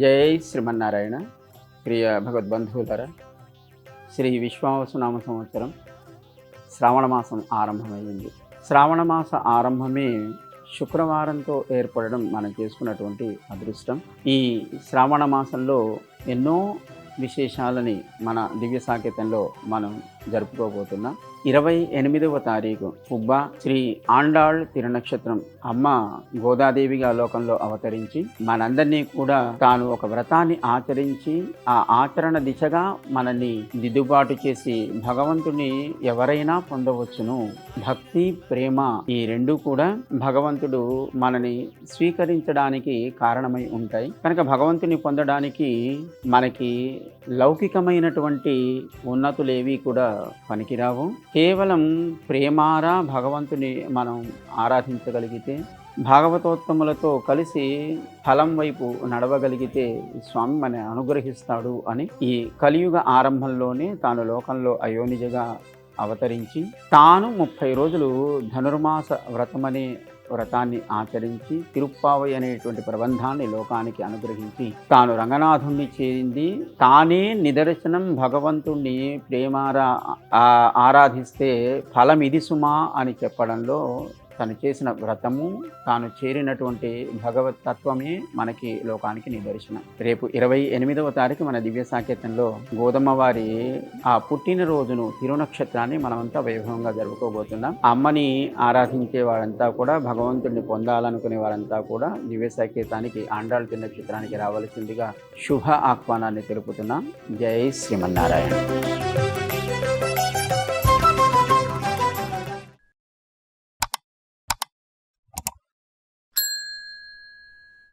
జై శ్రీమన్నారాయణ ప్రియ భగవద్బంధువులరా శ్రీ విశ్వావసునామ సంవత్సరం శ్రావణ మాసం ఆరంభమైంది. శ్రావణ మాస ఆరంభమే శుక్రవారంతో ఏర్పడడం మనం చేసుకున్నటువంటి అదృష్టం. ఈ శ్రావణ మాసంలో ఎన్నో విశేషాలని మన దివ్య సాకేతంలో మనం జరుపుకోబోతున్నాం ఇరవై ఎనిమిదవ తారీఖు పుబ్బ శ్రీ ఆండాళ్ తిరునక్షత్రం అమ్మ గోదాదేవిగా లోకంలో అవతరించి మనందరినీ కూడా తాను ఒక వ్రతాన్ని ఆచరించి ఆ ఆచరణ దిశగా మనల్ని దిద్దుబాటు చేసి భగవంతుని ఎవరైనా పొందవచ్చును. భక్తి ప్రేమ ఈ రెండు కూడా భగవంతుడు మనని స్వీకరించడానికి కారణమై ఉంటాయి. కనుక భగవంతుని పొందడానికి మనకి లౌకికమైనటువంటి ఉన్నతులేవి కూడా పనికిరావు. కేవలం ప్రేమారా భగవంతుని మనం ఆరాధించగలిగితే భాగవతోత్తములతో కలిసి ఫలం వైపు నడవగలిగితే స్వామి మన అనుగ్రహిస్తాడు అని ఈ కలియుగ ఆరంభంలోనే తాను లోకంలో అయోనిజగా అవతరించి తాను ముప్పై రోజులు ధనుర్మాస వ్రతమనే వ్రతాన్ని ఆచరించి తిరుప్పావై అనేటువంటి ప్రబంధాన్ని లోకానికి అనుగ్రహించి తాను రంగనాథుణ్ణి చేరింది. తానే నిదర్శనం భగవంతుణ్ణి ప్రేమారా ఆరాధిస్తే ఫలం ఇది సుమా అని చెప్పడంలో తను చేసిన వ్రతము తాను చేరినటువంటి భగవత్ తత్వమే మనకి లోకానికి నిదర్శనం. రేపు ఇరవై ఎనిమిదవ తారీఖు మన దివ్య సాకేతంలో గోధుమ వారి ఆ పుట్టినరోజును తిరునక్షత్రాన్ని మనమంతా వైభవంగా జరుపుకోబోతున్నాం. అమ్మని ఆరాధించే వారంతా కూడా భగవంతుడిని పొందాలనుకునే వారంతా కూడా దివ్య సాకేతానికి ఆండాళ్ నక్షత్రానికి రావాల్సిందిగా శుభ ఆహ్వానాన్ని తెలుపుతున్నాం. జై శ్రీమన్నారాయణ.